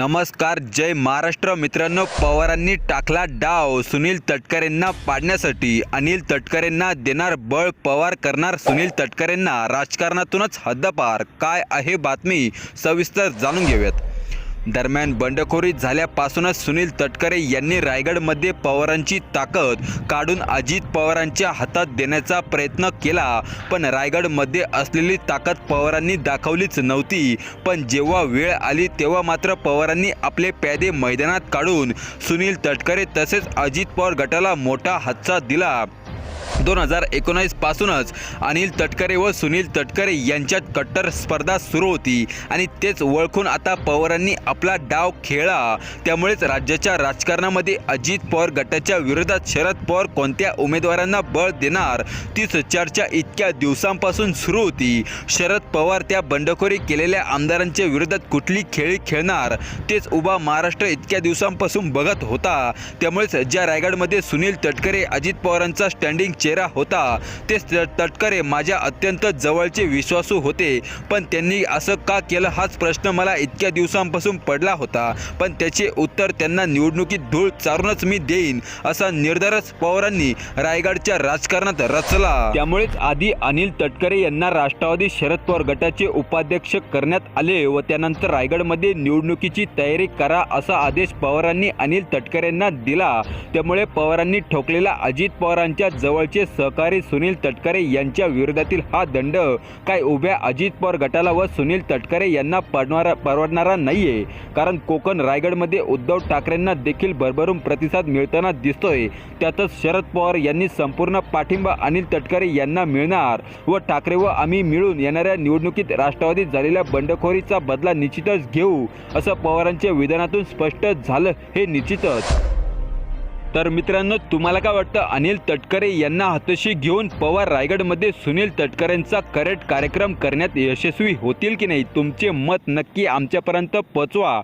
नमस्कार जय महाराष्ट्र. मित्रांनो पवारांनी टाकला डाव. सुनील तटकरेंना पाडण्यासाठी अनिल तटकरेंना देणार बळ पवार करणार सुनील तटकरेंना राजकारणातूनच हद्दपार. काय आहे बातमी? सविस्तर जाणून घेऊयात. दरम्यान बंडखोरी झाल्यापासूनच सुनील तटकरे यांनी रायगडमध्ये पवारांची ताकद काढून अजित पवारांच्या हातात देण्याचा प्रयत्न केला. पण रायगडमध्ये असलेली ताकद पवारांनी दाखवलीच नव्हती. पण जेव्हा वेळ आली तेव्हा मात्र पवारांनी आपले प्यादे मैदानात काढून सुनील तटकरे तसेच अजित पवार गटाला मोठा हातचा दिला. दोन हजार एकोणावीसपासूनच अनिल तटकरे व सुनील तटकरे यांच्यात कट्टर स्पर्धा सुरू होती. आणि तेच ओळखून आता पवारांनी आपला डाव खेळला. त्यामुळेच राज्याच्या राजकारणामध्ये अजित पवार गटाच्या विरोधात शरद पवार कोणत्या उमेदवारांना बळ देणार? तीच चर्चा इतक्या दिवसांपासून सुरू होती. शरद पवार त्या बंडखोरी केलेल्या आमदारांच्या विरोधात कुठली खेळी खेळणार? तेच उभा महाराष्ट्र इतक्या दिवसांपासून बघत होता. त्यामुळेच ज्या रायगडमध्ये सुनील तटकरे अजित पवारांचा स्टँडिंग चेहरा होता. तेच तटकरे माझ्या अत्यंत जवळचे विश्वासू होते. पण त्यांनी असं का केलं हाच प्रश्न मला इतक्या दिवसांपासून पडला होता. पण त्याचे उत्तर त्यांना निवडणुकीत धूळ चारूनच मी देईन असा निर्धारच पवारांनी रायगडच्या राजकारणात रचला. त्यामुळेच आधी अनिल तटकरे यांना राष्ट्रवादी शरद पवार गटाचे उपाध्यक्ष करण्यात आले व त्यानंतर रायगडमध्ये निवडणुकीची तयारी करा असा आदेश पवारांनी अनिल तटकरेंना दिला. त्यामुळे पवारांनी ठोकलेला अजित पवारांच्या जवळचे सहकारी सुनील तटकरे यांच्या विरोधातील हा दंड काय उभ्या अजित पवार गटाला व सुनील तटकरे यांना पडणारा परवडणारा नाहीये. कारण कोकण रायगडमध्ये उद्धव ठाकरेंना देखील भरभरून प्रतिसाद मिळताना दिसतोय. त्यातच शरद पवार यांनी संपूर्ण पाठिंबा अनिल तटकरे यांना मिळणार व ठाकरे व आम्ही मिळून येणाऱ्या निवडणुकीत राष्ट्रवादीत झालेल्या बंडखोरीचा बदला निश्चितच घेऊ असं पवारांच्या विधानातून स्पष्ट झालं हे निश्चितच. तर मित्रांनो तुम्हाला काय वाटतं? अनिल तटकरे यांना हातशी घेऊन पवार रायगडमध्ये सुनील तटकरेंचा करेक्ट कार्यक्रम करण्यात यशस्वी होतील की नाही? तुमचे मत नक्की आमच्यापर्यंत पोचवा.